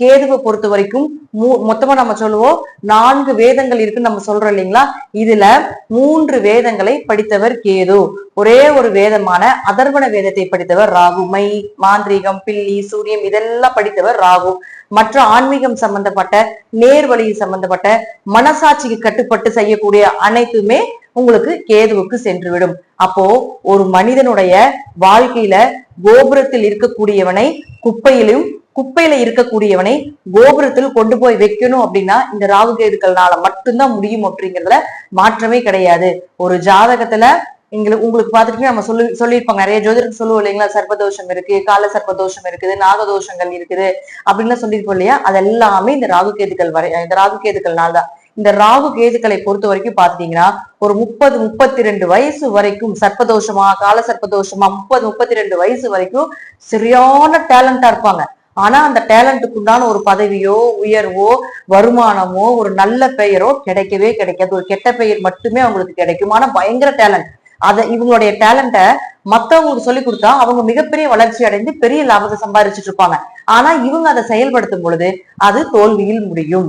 கேதுவை பொறுத்த வரைக்கும் மொத்தமா நம்ம சொல்லுவோம் நான்கு வேதங்கள் இருக்குன்னு நம்ம சொல்றோம் இல்லைங்களா? இதுல மூன்று வேதங்களை படித்தவர் கேது. ஒரே ஒரு வேதமான அதர்வண வேதத்தை படித்தவர் ராகு. மை மாந்திரீகம் பில்லி சூரியம் இதெல்லாம் படித்தவர் ராகு. மற்ற ஆன்மீகம் சம்பந்தப்பட்ட நேர்வழி சம்பந்தப்பட்ட மனசாட்சிக்கு கட்டுப்பட்டு செய்யக்கூடிய அனைத்துமே உங்களுக்கு கேதுவுக்கு சென்றுவிடும். அப்போ ஒரு மனிதனுடைய வாழ்க்கையில கோபுரத்தில் இருக்கக்கூடியவனை குப்பையிலும் குப்பையில இருக்கக்கூடியவனை கோபுரத்தில் கொண்டு போய் வைக்கணும் அப்படின்னா இந்த ராகு கேதுக்கள்னால மட்டும்தான் முடியும் அப்படிங்கிறதுல மாற்றமே கிடையாது. ஒரு ஜாதகத்துல எங்களுக்கு உங்களுக்கு பார்த்துட்டு நம்ம சொல்லி சொல்லியிருப்பாங்க நிறைய ஜோதிடர் சொல்லுவோம் இல்லைங்களா சர்ப்பதோஷம் இருக்கு கால சர்ப்பதோஷம் இருக்குது நாகதோஷங்கள் இருக்குது அப்படின்னு சொல்லியிருப்போம் இல்லையா? அது எல்லாமே இந்த ராகு கேதுக்கள் வரை இந்த ராகு கேதுக்கள்னால தான். இந்த ராகு கேதுக்களை பொறுத்த வரைக்கும் பாத்துட்டீங்கன்னா ஒரு முப்பது முப்பத்தி ரெண்டு வயசு வரைக்கும் சர்ப்பதோஷமா கால சர்ப்பதோஷமா முப்பது முப்பத்தி ரெண்டு வயசு வரைக்கும் சரியான டேலண்டா இருப்பாங்க. ஆனா அந்த டேலண்ட்டுக்கு உண்டான ஒரு பதவியோ உயர்வோ வருமானமோ ஒரு நல்ல பெயரோ கிடைக்கவே கிடைக்காது. ஒரு கெட்ட பெயர் மட்டுமே அவங்களுக்கு கிடைக்கும். ஆனா பயங்கர டேலண்ட். அதை இவங்களுடைய டேலண்ட்டை மற்றவங்களுக்கு சொல்லி கொடுத்தா அவங்க மிகப்பெரிய வளர்ச்சி அடைந்து பெரிய லாபத்தை சம்பாதிச்சுட்டு இருப்பாங்க. ஆனா இவங்க அதை செயல்படுத்தும் பொழுது அது தோல்வியில் முடியும்.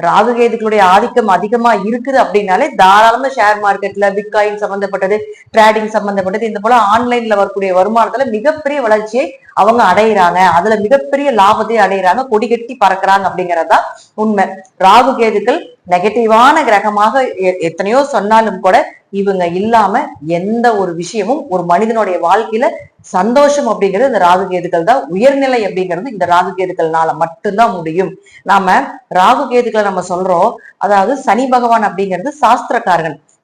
ராகுகேதுக்களுடைய ஆதிக்கம் அதிகமா இருக்குது அப்படின்னாலே தாராளமா ஷேர் மார்க்கெட்ல பிட்காயின் சம்பந்தப்பட்டது ட்ரேடிங் சம்பந்தப்பட்டது இந்த போல ஆன்லைன்ல வரக்கூடிய வருமானத்துல மிகப்பெரிய வளர்ச்சியை அவங்க அடையிறாங்க. அதுல மிகப்பெரிய லாபத்தை அடையிறாங்க. கொடி கட்டி பறக்குறாங்க அப்படிங்கறதா உண்மை. ராகு கேதுக்கள் நெகட்டிவான கிரகமாக எத்தனையோ சொன்னாலும் கூட இவங்க இல்லாம எந்த ஒரு விஷயமும் ஒரு மனிதனுடைய வாழ்க்கையில சந்தோஷம் அப்படிங்கிறது இந்த ராகு கேதுக்கள் தான். உயர்நிலை அப்படிங்கிறது இந்த ராகு கேதுக்கள்னால மட்டும்தான் முடியும். நாம ராகு கேதுக்களை நம்ம சொல்றோம். அதாவது சனி பகவான் அப்படிங்கிறது சாஸ்திரக்காரன்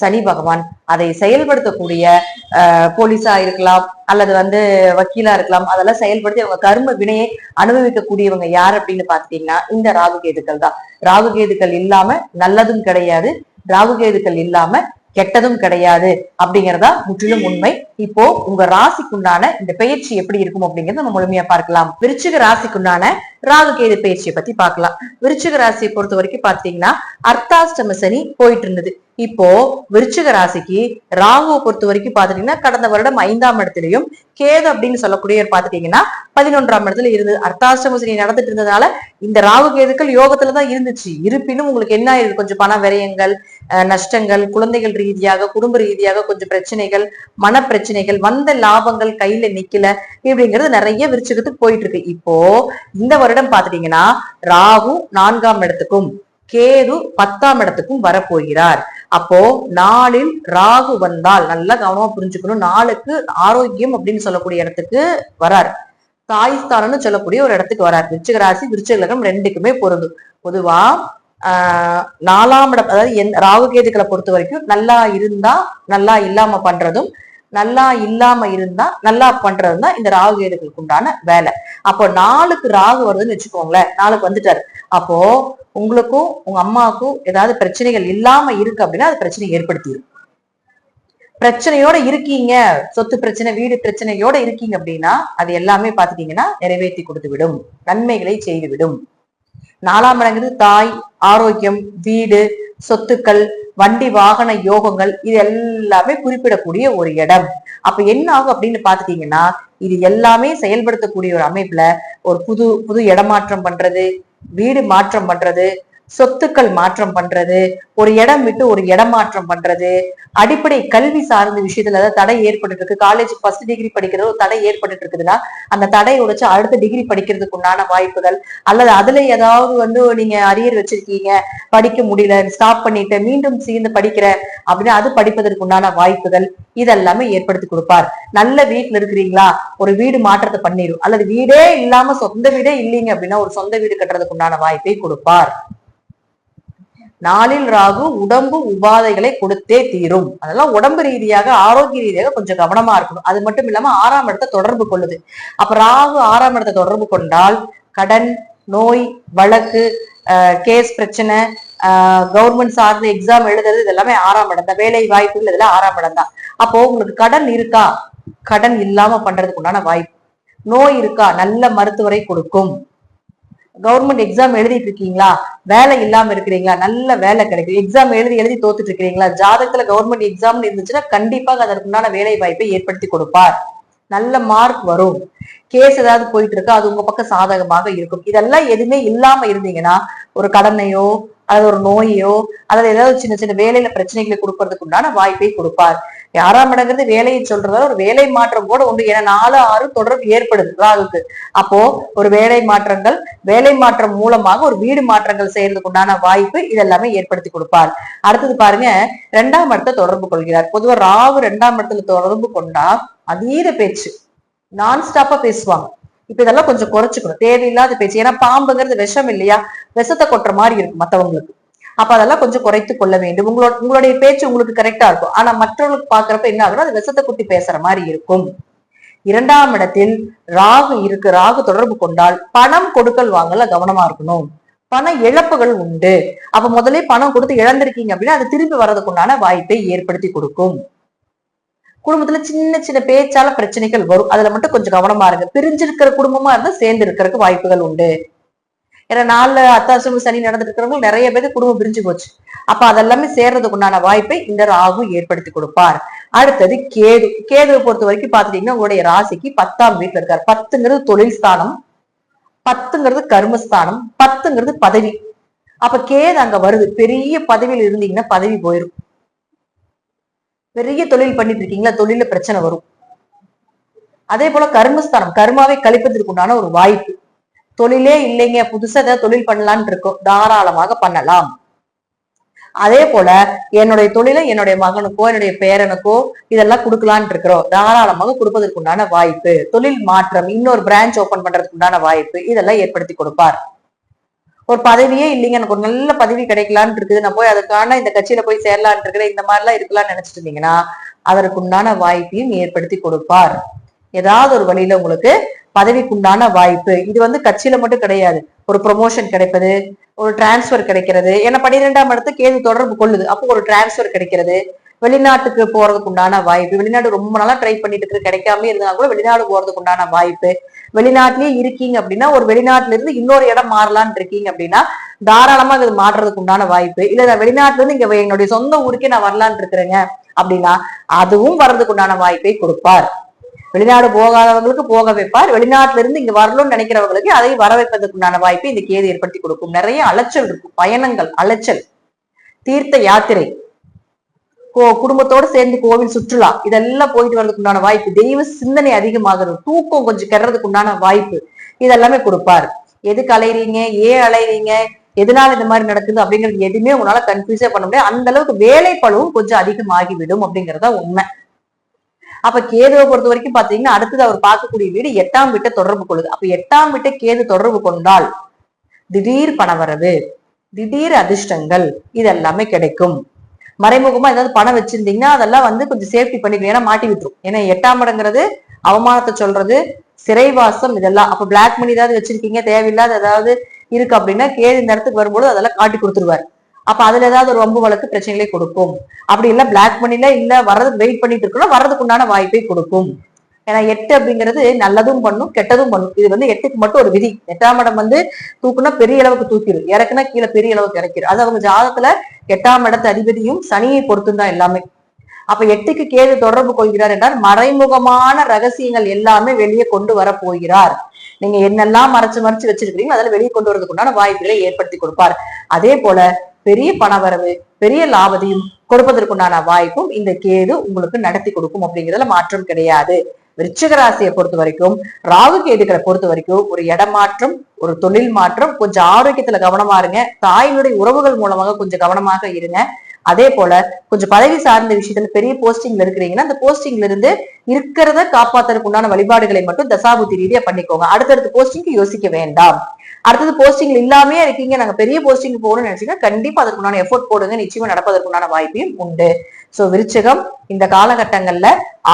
சனி பகவான் அதை செயல்படுத்தக்கூடிய போலீஸா இருக்கலாம் அல்லது வந்து வக்கீலா இருக்கலாம் அதெல்லாம் செயல்படுத்தி அவங்க கர்ம வினையை அனுபவிக்கக்கூடியவங்க யார் அப்படின்னு பாத்தீங்கன்னா இந்த ராகு கேதுக்கள் தான். ராகு கேதுக்கள் இல்லாம நல்லதும் கிடையாது. ராகு கேதுக்கள் இல்லாம கெட்டதும் கிடையாது அப்படிங்கறதா முற்றிலும் உண்மை. இப்போ உங்க ராசிக்குண்டான இந்த பயிற்சி எப்படி இருக்கும் அப்படிங்கறத நம்ம முழுமையா பார்க்கலாம். விருச்சிக ராசிக்குண்டான ராகு கேது பயிற்சியை பத்தி பார்க்கலாம். விருச்சிக ராசியை பொறுத்த வரைக்கும் பாத்தீங்கன்னா அர்த்தாஷ்டம சனி போயிட்டு இருந்தது. இப்போ விருச்சிக ராசிக்கு ராகுவை பொறுத்த வரைக்கும் பாத்துட்டீங்கன்னா கடந்த வருடம் ஐந்தாம் இடத்துலயும் கேது அப்படின்னு சொல்லக்கூடிய பாத்துட்டீங்கன்னா பதினொன்றாம் இடத்துல இருந்து அர்த்தாஷ்டம சனி நடந்துட்டு இருந்ததுனால இந்த ராகு கேதுக்கள் யோகத்துல தான் இருந்துச்சு. இருப்பினும் உங்களுக்கு என்ன ஆயிருக்கு? கொஞ்சம் பண விரயங்கள் நஷ்டங்கள் குழந்தைகள் ரீதியாக குடும்ப ரீதியாக கொஞ்சம் பிரச்சனைகள் மன பிரச்சனைகள் வந்த லாபங்கள் கையில நிக்கல இப்படிங்கிறது நிறைய விருச்சிகத்துக்கு போயிட்டு இருக்கு. இப்போ இந்த வருடம் பாத்துட்டீங்கன்னா ராகு நான்காம் இடத்துக்கும் கேது பத்தாம் இடத்துக்கும் வரப்போகிறார். அப்போ நாளில் ராகு வந்தால் நல்லா கவனமா புரிஞ்சுக்கணும். நாளுக்கு ஆரோக்கியம் அப்படின்னு சொல்லக்கூடிய இடத்துக்கு வரார். தாய்ஸ்தானம்னு சொல்லக்கூடிய ஒரு இடத்துக்கு வரார். விருச்சிக ராசி விருச்சிக லக்னம் ரெண்டுக்குமே பொருந்தும். பொதுவா ஆஹ் நாலாம் இடம் அதாவது என் ராகு கேதுக்களை பொறுத்த வரைக்கும் நல்லா இருந்தா நல்லா இல்லாம பண்றதும் நல்லா இல்லாம இருந்தா நல்லா பண்றதும் தான் இந்த ராகு கேதுகளுக்கு உண்டான வேலை. அப்போ நாளுக்கு ராகு வருதுன்னு வச்சுக்கோங்களேன். நாளுக்கு வந்துட்டாரு. அப்போ உங்களுக்கும் உங்க அம்மாவுக்கும் ஏதாவது பிரச்சனைகள் இல்லாம இருக்கு அப்படின்னா அது பிரச்சனை ஏற்படுத்திடும் பிரச்சனையோட இருக்கீங்க. சொத்து பிரச்சனை வீடு பிரச்சனையோட இருக்கீங்க அப்படின்னா அது எல்லாமே பாத்துட்டீங்கன்னா நிறைவேற்றி கொடுத்து விடும் நன்மைகளை செய்து விடும் நாலாம் இடங்கிறது தாய் ஆரோக்கியம் வீடு சொத்துக்கள் வண்டி வாகன யோகங்கள் இது எல்லாமே குறிப்பிடக்கூடிய ஒரு இடம். அப்ப என்ன ஆகும் அப்படின்னு பாத்துட்டீங்கன்னா இது எல்லாமே செயல்படுத்தக்கூடிய ஒரு அமைப்புல ஒரு புது புது இடமாற்றம் பண்றது வீடு மாற்றம் பண்றது சொத்துக்கள் மாற்றம் பண்றது ஒரு இடம் விட்டு ஒரு இடம் மாற்றம் பண்றது அடிப்படை கல்வி சார்ந்த விஷயத்துல ஏதாவது தடை ஏற்பட்டு இருக்கு. காலேஜ் ஃபர்ஸ்ட் டிகிரி படிக்கிறது ஒரு தடை ஏற்பட்டு இருக்குதுன்னா அந்த தடையை உடைச்சு அடுத்த டிகிரி படிக்கிறதுக்கு உண்டான வாய்ப்புகள் அல்லது அதுல ஏதாவது வந்து நீங்க அரியர் வச்சிருக்கீங்க படிக்க முடியல ஸ்டாப் பண்ணிட்டு மீண்டும் சேர்ந்து படிக்கிற அப்படின்னு அது படிப்பதற்கு உண்டான வாய்ப்புகள் இதெல்லாமே ஏற்படுத்தி கொடுப்பார். நல்ல வீட்டுல இருக்கிறீங்களா? ஒரு வீடு மாற்றத்தை பண்ணிடும் அல்லது வீடே இல்லாம சொந்த வீடே இல்லைங்க அப்படின்னா ஒரு சொந்த வீடு கட்டுறதுக்கு உண்டான வாய்ப்பை கொடுப்பார். நாளில் ராகு உடம்பு உபாதைகளை கொடுத்தே தீரும். அதெல்லாம் உடம்பு ரீதியாக ஆரோக்கிய ரீதியாக கொஞ்சம் கவனமா இருக்கணும். அது மட்டும் இல்லாம ஆறாம் இடத்தை தொடர்பு கொள்ளுது. அப்ப ராகு ஆறாம் இடத்தை தொடர்பு கொண்டால் கடன் நோய் வழக்கு கேஸ் பிரச்சனை கவர்மெண்ட் சார்ந்த எக்ஸாம் எழுதுறது இது எல்லாமே ஆறாம் இடம் தான். வேலை வாய்ப்புகள் இதெல்லாம் ஆறாம் இடம் தான். அப்போ உங்களுக்கு கடன் இருக்கா? கடன் இல்லாம பண்றதுக்கு உண்டான வாய்ப்பு. நோய் இருக்கா? நல்ல மருத்துவரை கொடுக்கும். கவர்மெண்ட் எக்ஸாம் எழுதிட்டு இருக்கீங்களா வேலை இல்லாம இருக்கிறீங்களா? நல்ல வேலை கிடைக்கும். எக்ஸாம் எழுதி எழுதி தோத்துட்டு இருக்கிறீங்களா ஜாதகத்துல கவர்மெண்ட் எக்ஸாம் இருந்துச்சுன்னா கண்டிப்பாக அதற்குண்டான வேலை வாய்ப்பை ஏற்படுத்தி கொடுப்பார். நல்ல மார்க் வரும். கேஸ் ஏதாவது போயிட்டு இருக்கா அது உங்க பக்கம் சாதகமாக இருக்கும். இதெல்லாம் எதுவுமே இல்லாம இருந்தீங்கன்னா ஒரு கடனையோ அல்லது ஒரு நோயோ அல்லது ஏதாவது சின்ன சின்ன வேலையில பிரச்சனைகளை கொடுக்கறதுக்கு உண்டான வாய்ப்பை கொடுப்பார். ஆறாம் இடங்கிறது வேலையை சொல்றதால ஒரு வேலை மாற்றம் கூட உண்டு. ஏன்னா நாலு ஆறு தொடர்பு ஏற்படுது ராகுக்கு அப்போ ஒரு வேலை மாற்றங்கள் வேலை மாற்றம் மூலமாக ஒரு வீடு மாற்றங்கள் செய்யறதுக்கு உண்டான வாய்ப்பு இதெல்லாமே ஏற்படுத்தி கொடுப்பார். அடுத்தது பாருங்க ரெண்டாம் இடத்தை தொடர்பு கொள்கிறார். பொதுவா ராகு ரெண்டாம் இடத்துல தொடர்பு கொண்டா அதீத பேச்சு நான் ஸ்டாப்பா பேசுவாங்க. இப்ப இதெல்லாம் கொஞ்சம் குறைச்சுக்கணும். தேவையில்லாத பேச்சு. ஏன்னா பாம்புங்கிறது விஷம் இல்லையா? விஷத்தை கொட்டுற மாதிரி இருக்கும் மத்தவங்களுக்கு. அப்ப அதெல்லாம் கொஞ்சம் குறைத்து கொள்ள வேண்டும். உங்களோட உங்களுடைய பேச்சு உங்களுக்கு கரெக்டா இருக்கும். ஆனா மற்றவங்களுக்கு பாக்குறப்ப என்ன ஆகும்னா அது விஷத்தை குட்டி பேசுற மாதிரி இருக்கும். இரண்டாம் இடத்தில் ராகு இருக்கு ராகு தொடர்பு கொண்டால் பணம் கொடுக்கல் வாங்கல கவனமா இருக்கணும். பண இழப்புகள் உண்டு. அப்ப முதலே பணம் கொடுத்து இழந்திருக்கீங்க அப்படின்னா அது திரும்பி வர்றதுக்குண்டான வாய்ப்பை ஏற்படுத்தி கொடுக்கும். குடும்பத்துல சின்ன சின்ன பேச்சால பிரச்சனைகள் வரும். அதுல மட்டும் கொஞ்சம் கவனமா இருங்க. பிரிஞ்சிருக்கிற குடும்பமா இருந்தா சேர்ந்து இருக்கிறதுக்கு வாய்ப்புகள் உண்டு. ஏன்னா நாலு அத்தாசம் சனி நடந்துட்டு இருக்கிறவங்க நிறைய பேருக்கு குடும்பம் பிரிஞ்சு போச்சு. அப்ப அதெல்லாமே சேர்றதுக்கு உண்டான வாய்ப்பை இந்த ராகு ஏற்படுத்தி கொடுப்பார். அடுத்தது கேது. கேதுவை பொறுத்த வரைக்கும் பாத்துட்டீங்கன்னா உங்களுடைய ராசிக்கு பத்தாம் வீட்டுல இருக்காரு. பத்துங்கிறது தொழில் ஸ்தானம் பத்துங்கிறது கர்மஸ்தானம் பத்துங்கிறது பதவி. அப்ப கேது அங்க வருது. பெரிய பதவியில் இருந்தீங்கன்னா பதவி போயிடும் பெரிய தொழில் பண்ணிட்டு இருக்கீங்களா தொழில பிரச்சனை வரும். அதே போல கர்மஸ்தானம் கர்மாவை கழிப்பதற்கு உண்டான ஒரு வாய்ப்பு. தொழிலே இல்லைங்க. புதுசா ஏதாவது தொழில் பண்ணலாம்னு இருக்கோம். தாராளமாக பண்ணலாம். அதே போல என்னுடைய தொழிலை என்னுடைய மகனுக்கோ என்னுடைய பேரனுக்கோ இதெல்லாம் கொடுக்கலான் இருக்கிறோம். தாராளமாக கொடுப்பதற்கு உண்டான வாய்ப்பு. தொழில் மாற்றம் இன்னொரு பிரான்ச் ஓபன் பண்றதுக்கு உண்டான வாய்ப்பு. இதெல்லாம் ஏற்படுத்தி கொடுப்பார். ஒரு பதவியே இல்லைங்க. எனக்கு ஒரு நல்ல பதவி கிடைக்கலான் இருக்குது. நான் போய் அதுக்கான இந்த கட்சியில போய் சேரலான் இருக்கிறேன். இந்த மாதிரிலாம் இருக்கலாம்னு நினைச்சிட்டு இருந்தீங்கன்னா அதற்கு உண்டான வாய்ப்பையும் ஏற்படுத்தி கொடுப்பார். ஏதாவது ஒரு வழியில உங்களுக்கு பதவிக்குண்டான வாய்ப்பு. இது வந்து கட்சியில மட்டும் கிடையாது. ஒரு ப்ரொமோஷன் கிடைப்பது ஒரு டிரான்ஸ்ஃபர் கிடைக்கிறது. ஏன்னா பன்னிரெண்டாம் இடத்து கேது தொடர்பு கொள்ளுது. அப்போ ஒரு டிரான்ஸ்ஃபர் கிடைக்கிறது. வெளிநாட்டுக்கு போறதுக்கு உண்டான வாய்ப்பு. வெளிநாடு ரொம்ப நாளா ட்ரை பண்ணிட்டு இருக்கு. கிடைக்காம இருந்தா கூட வெளிநாடு போறதுக்கு உண்டான வாய்ப்பு. வெளிநாட்டிலேயே இருக்கீங்க அப்படின்னா ஒரு வெளிநாட்டுல இருந்து இன்னொரு இடம் மாறலாம்னு இருக்கீங்க அப்படின்னா தாராளமா அது மாறுறதுக்கு உண்டான வாய்ப்பு. இல்ல நான் வெளிநாட்டுல இருந்து இங்க என்னுடைய சொந்த ஊருக்கே நான் வரலான்னு இருக்கிறேங்க அப்படின்னா அதுவும் வர்றதுக்கு உண்டான வாய்ப்பை கொடுப்பார். வெளிநாடு போகாதவங்களுக்கு போக வைப்பார். வெளிநாட்டுல இருந்து இங்க வரணும்னு நினைக்கிறவங்களுக்கு அதை வர வைப்பதற்குண்டான வாய்ப்பை இந்த கேது ஏற்படுத்தி கொடுக்கும். நிறைய அலைச்சல் இருக்கும். பயணங்கள் அலைச்சல் தீர்த்த யாத்திரை கோ குடும்பத்தோட சேர்ந்து கோவில் சுற்றுலா இதெல்லாம் போயிட்டு வர்றதுக்கு உண்டான வாய்ப்பு. தெய்வ சிந்தனை அதிகமாகிறது தூக்கம் கொஞ்சம் கெடுறதுக்கு உண்டான வாய்ப்பு. இதெல்லாமே கொடுப்பார். எதுக்கு அலைறீங்க ஏன் அலைறீங்க எதனால இந்த மாதிரி நடக்குது அப்படிங்கிறது எதுவுமே உங்களால கன்ஃபியூஸே பண்ண முடியாது. அந்த அளவுக்கு வேலை பழுவும் கொஞ்சம் அதிகமாகிவிடும் அப்படிங்கறதா உண்மை. அப்ப கேதுவை பொறுத்த வரைக்கும் பாத்தீங்கன்னா அடுத்தது அவர் பார்க்கக்கூடிய வீடு எட்டாம் வீட்டை தொடர்பு கொள்ளுது. அப்ப எட்டாம் வீட்டை கேது தொடர்பு கொண்டால் திடீர் பணவரவு திடீர் அதிர்ஷ்டங்கள் இது எல்லாமே கிடைக்கும். மறைமுகமா ஏதாவது பணம் வச்சிருந்தீங்கன்னா அதெல்லாம் வந்து கொஞ்சம் சேஃப்டி பண்ணிக்கணும். ஏன்னா மாட்டி விட்டுரும். ஏன்னா எட்டாம் இடங்கிறது அவமானத்தை சொல்றது சிறைவாசம் இதெல்லாம். அப்ப பிளாக் மணி ஏதாவது வச்சிருக்கீங்க தேவையில்லாத ஏதாவது இருக்கு அப்படின்னா கேது இந்த இடத்துக்கு வரும்போது அதெல்லாம் காட்டி கொடுத்துருவாரு. அப்ப அதுல ஏதாவது ஒரு வம்பு வழக்கு பிரச்சனைகளை கொடுக்கும். அப்படி இல்ல பிளாக் மணில இல்ல வர்றதுக்கு வெயிட் பண்ணிட்டு இருக்கணும் வர்றதுக்கு உண்டான வாய்ப்பை கொடுக்கும். ஏன்னா எட்டு அப்படிங்கிறது நல்லதும் பண்ணும் கெட்டதும் பண்ணும். இது வந்து எட்டுக்கு மட்டும் ஒரு விதி. எட்டாம் இடம் வந்து தூக்குனா பெரிய அளவுக்கு தூக்கிடும். இறக்குனா கீழே பெரிய அளவுக்கு இறக்கிடும். அது அவங்க ஜாதகத்துல எட்டாம் இடத்து அதிபதியும் சனியை பொறுத்தும் தான் எல்லாமே. அப்ப எட்டுக்கு கேது தொடர்பு கொள்கிறார் என்றால் மறைமுகமான ரகசியங்கள் எல்லாமே வெளியே கொண்டு வர போகிறார். நீங்க என்னெல்லாம் மறைச்சு மறைச்சு வச்சிருக்கிறீங்களோ அதெல்லாம் வெளியே கொண்டு வரதுக்குண்டான வாய்ப்புகளை ஏற்படுத்தி கொடுப்பார். அதே போல பெரிய பணவரவு பெரிய லாபத்தையும் கொடுப்பதற்குண்டான வாய்ப்பும் இந்த கேது உங்களுக்கு நடத்தி கொடுக்கும் அப்படிங்கிறதுல மாற்றம் கிடையாது. விருச்சிக ராசியை பொறுத்த வரைக்கும் ராகு கேதுகளை பொறுத்த வரைக்கும் ஒரு இடமாற்றம் ஒரு தொழில் மாற்றம் கொஞ்சம் ஆரோக்கியத்துல கவனமா இருங்க. தாயினுடைய உறவுகள் மூலமாக கொஞ்சம் கவனமாக இருங்க. அதே போல கொஞ்சம் பதவி சார்ந்த விஷயத்துல பெரிய போஸ்டிங்ல இருக்கிறீங்கன்னா அந்த போஸ்டிங்ல இருந்து இருக்கிறத காப்பாத்துறதுக்கு உண்டான வழிபாடுகளை மட்டும் தசாபுத்தி ரீதியா பண்ணிக்கோங்க. அடுத்தடுத்த போஸ்டிங்க்கு யோசிக்க வேண்டாம். அடுத்தது போஸ்டிங் இல்லாமே இருக்கீங்க. நாங்க பெரிய போஸ்டிங் போகணும்னு நினைச்சீங்கன்னா கண்டிப்பா அதற்குண்டான எஃபோர்ட் போடுங்க. நிச்சயமா நடப்பதற்குண்டான வாய்ப்பையும் உண்டு. சோ விருச்சகம் இந்த காலகட்டங்கள்ல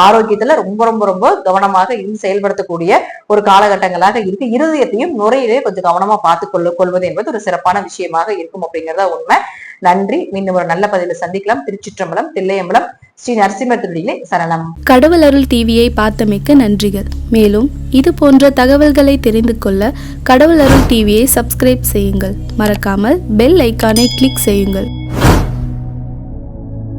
ஆரோக்கியத்துல ரொம்ப ரொம்ப ரொம்ப கவனமாக இருந்து செயல்படுத்தக்கூடிய ஒரு காலகட்டங்களாக இருக்கு. இருதயத்தையும் நுரையிலே கொஞ்சம் கவனமா பார்த்து கொள்ள கொள்வது என்பது ஒரு சிறப்பான விஷயமாக இருக்கும் அப்படிங்கறத உண்மை. நன்றி. மீண்டும் ஒரு நல்ல பதில சந்திக்கலாம். திருச்சிற்றம்பலம் தில்லையம்பலம் ஸ்ரீ நரசிம்மர் திருடியிலே சரணம். கடவுள் அருள் டிவியை பார்த்தமைக்க நன்றிகள். மேலும் இது போன்ற தகவல்களை தெரிந்து கொள்ள கடவுள் அருள் டிவியை சப்ஸ்கிரைப் செய்யுங்கள். மறக்காமல் பெல் ஐக்கானை கிளிக் செய்யுங்கள்.